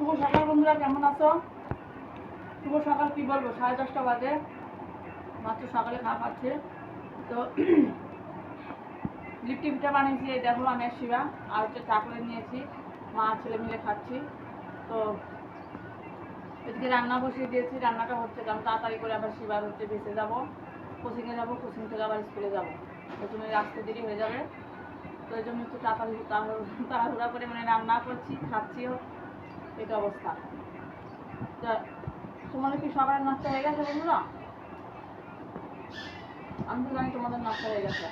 শুভ সকাল বন্ধুরা, কেমন আছো? শুভ সকাল, কি বলব? সাড়ে দশটা বাজে। মাত্র সকালে খাওয়া খাচ্ছে। তো লিপটি পিঠা বানিয়েছি দেখো আমি শিবা। আর হচ্ছে চা করে নিয়েছি। মা ছেলে মিলে খাচ্ছি। তো এদিকে রান্না বসিয়ে দিয়েছি। রান্নাটা হচ্ছে কারণ তাড়াতাড়ি করে আবার শিবার হচ্ছে ভেসে যাব। কোচিংয়ে যাব কোচিং থেকে আবার স্কুলে যাব। ওই জন্য আসতে দেরি হয়ে যাবে। তো এই জন্য একটু তাড়াতাড়ি তাড়াহুড়া করে মানে রান্না করছি, খাচ্ছিও। এটা অবস্থা। তোমাদের কি সকালের নাস্তা হয়ে গেছে বন্ধুরা? আমি তো জানি তোমাদের হয়ে গেছে।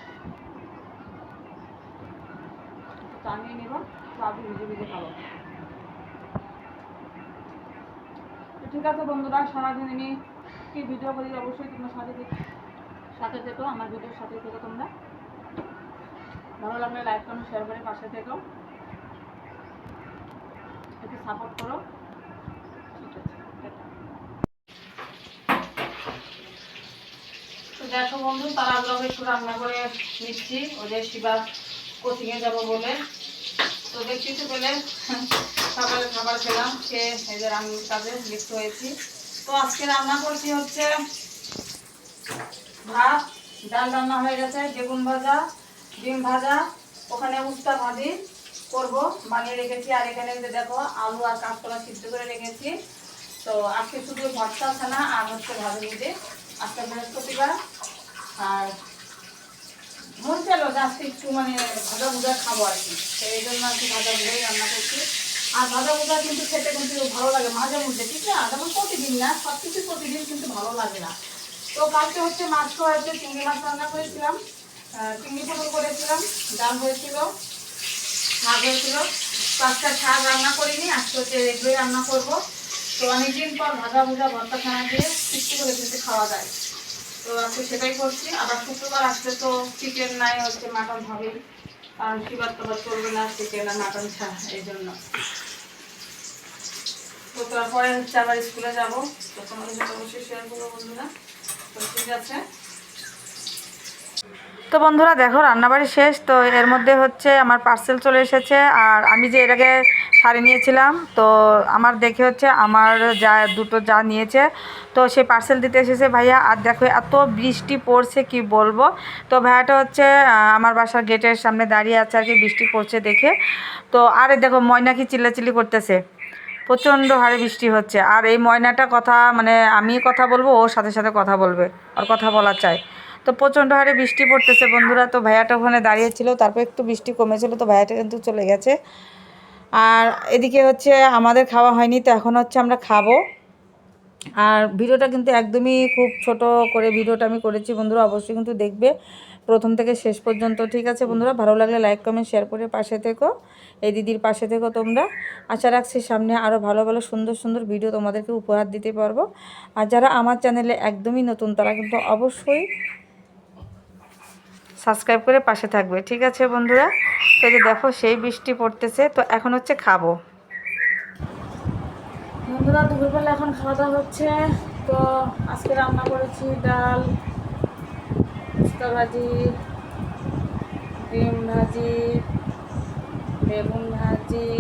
ভিজে ভিজে খাব। ঠিক আছে বন্ধুরা, সারাদিন আমি কি ভিডিও করি অবশ্যই তোমরা সাথে সাথে থেকো, আমার ভিডিওর সাথে থেকো তোমরা। ভালো লাগলে লাইক কমেন্ট শেয়ার করে পাশে থেকো। সাপোর্ট করো। দেখো বন্ধু, তারা ব্লগে একটু রান্না করে নিচ্ছি। ওদের শিবা কোচিংয়ে যাব বলে। তো দেখছি তো পেলে, সকালে খাবার খেলাম, খেয়ে এই যে রান্নার কাজে লিপ্ত হয়েছি। তো আজকে রান্না করছি হচ্ছে ভাত, ডাল রান্না হয়ে গেছে, বেগুন ভাজা, ডিম ভাজা, ওখানে উস্তা ভাজি। করব, বানিয়ে রেখেছি। আর এখানে দেখো, আলু আর কাঁচকলা সিদ্ধ করে রেখেছি। তো আজকে শুধু ভর্তা ছানা আর হচ্ছে ভাজা নিতে আজকে বৃহস্পতিবার। আর মন চাইলো আজকে একটু মানে ভাজা ভুজা খাব আর কি। এই জন্য আর কি ভাজা ভুজাই রান্না করছি। আর ভাজা ভুজা কিন্তু খেতে কিন্তু ভালো লাগে মাঝে মধ্যে, ঠিক না যেমন প্রতিদিন না সব কিছু প্রতিদিন কিন্তু ভালো লাগে না। তো কালকে হচ্ছে মাছ খাওয়া হচ্ছে চিংড়ি মাছ রান্না করেছিলাম। চিংড়ি পটল করেছিলাম, ডাল হয়েছিল। শাক হয়েছিল। পাঁচটা শাক রান্না করিনি, আজকে হচ্ছে এগুলোই রান্না করব। তো অনেকদিন পর ভাজা ভুজা ভর্তা খানা দিয়ে তৃপ্তি করে কিন্তু খাওয়া যায়। তো আজকে সেটাই করছি। আবার শুক্রবার আসলে তো চিকেন নাই, হচ্ছে মাটন হবে আর শিবার টাবার চলবে না চিকেন আর মাটন ছাড়া, এই জন্য। তো তারপরে হচ্ছে আবার স্কুলে যাব। তো তোমাদের সাথে অবশ্যই শেয়ার করব বন্ধুরা। তো ঠিক আছে। তো বন্ধুরা দেখো, রান্নাবাড়ি শেষ, তো এর মধ্যে হচ্ছে আমার পার্সেল চলে এসেছে। আর আমি যে এর আগে শাড়ি নিয়েছিলাম, তো আমার দেখে হচ্ছে আমার যা দুটো যা নিয়েছে, তো সেই পার্সেল দিতে এসেছে ভাইয়া। আর দেখো, এত বৃষ্টি পড়ছে, কি বলব? তো ভাইয়াটা হচ্ছে আমার বাসার গেটের সামনে দাঁড়িয়ে আছে আর কি, বৃষ্টি পড়ছে দেখে। তো আরে দেখো, ময়না কি চিল্লাচিল্লি করতেছে। প্রচণ্ড হারে বৃষ্টি হচ্ছে। আর এই ময়নাটা কথা মানে আমি কথা বলব ওর সাথে সাথে কথা বলবে, আর কথা বলা চাই। তো প্রচণ্ড হারে বৃষ্টি পড়তেছে। বন্ধুরা তো ভাইয়াটা ওখানে দাঁড়িয়েছিল, তারপর একটু বৃষ্টি কমেছিল, তো ভাইয়াটা কিন্তু চলে গেছে। আর এদিকে হচ্ছে আমাদের খাওয়া হয়নি, তো এখন হচ্ছে আমরা খাব। আর ভিডিওটা কিন্তু একদমই খুব ছোট করে ভিডিওটা আমি করেছি, বন্ধুরা অবশ্যই কিন্তু দেখবে। প্রথম থেকে শেষ পর্যন্ত, ঠিক আছে বন্ধুরা? ভালো লাগলে লাইক কমেন্ট শেয়ার করে পাশে থেকো। এই দিদির পাশে থেকো তোমরা। আশা রাখছি সামনে আরও ভালো ভালো, সুন্দর সুন্দর ভিডিও তোমাদেরকে উপহার দিতে পারব। আর যারা আমার চ্যানেলে একদমই নতুন, তারা কিন্তু অবশ্যই সাবস্ক্রাইব করে পাশে থাকবে। ঠিক আছে বন্ধুরা? তো যে দেখো, সেই বৃষ্টি পড়তেছে। তো এখন হচ্ছে খাব। বন্ধুরা, দুপুরবেলা এখন খাওয়া দাওয়া হচ্ছে। তো আজকে রান্না করেছি ডাল উস্তা ভাজি, ডিম ভাজি, বেগুন ভাজি,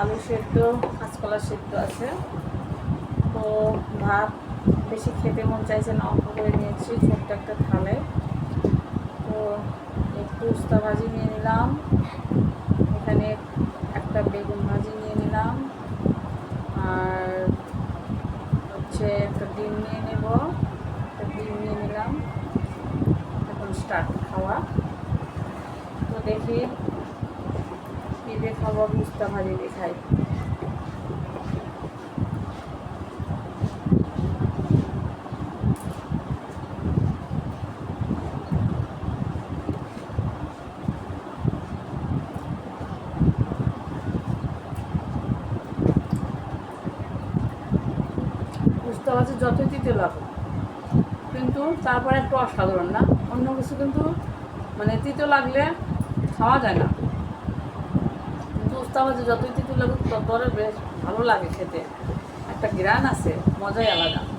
আলু সেদ্ধ, কাঁচকলা সেদ্ধ আছে। তো ভাত বেশি খেতে মন চাইছে না, অল্প করে নিয়েছি, ছোট্ট একটা থালে তো একটু উস্তা ভাজি নিয়ে নিলাম। এখানে একটা বেগুন ভাজি নিয়ে নিলাম। আর হচ্ছে একটা ডিম নিয়ে নেব। একটা ডিম নিয়ে নিলাম। এখন স্টার্ট খাওয়া। তো দেখি কী দিয়ে খাব মুস্তা ভাজি দিয়ে খাই আছে তৃতীয় লাগুক। কিন্তু তারপরে একটু অসাধারণ, না? অন্য কিছু কিন্তু মানে তিতো লাগলে খাওয়া যায় না। কিন্তু উস্তাবাজি যতই তিতো লাগুক, ততরে বেশ ভালো লাগে খেতে। একটা গ্রান আছে, মজাই আলাদা।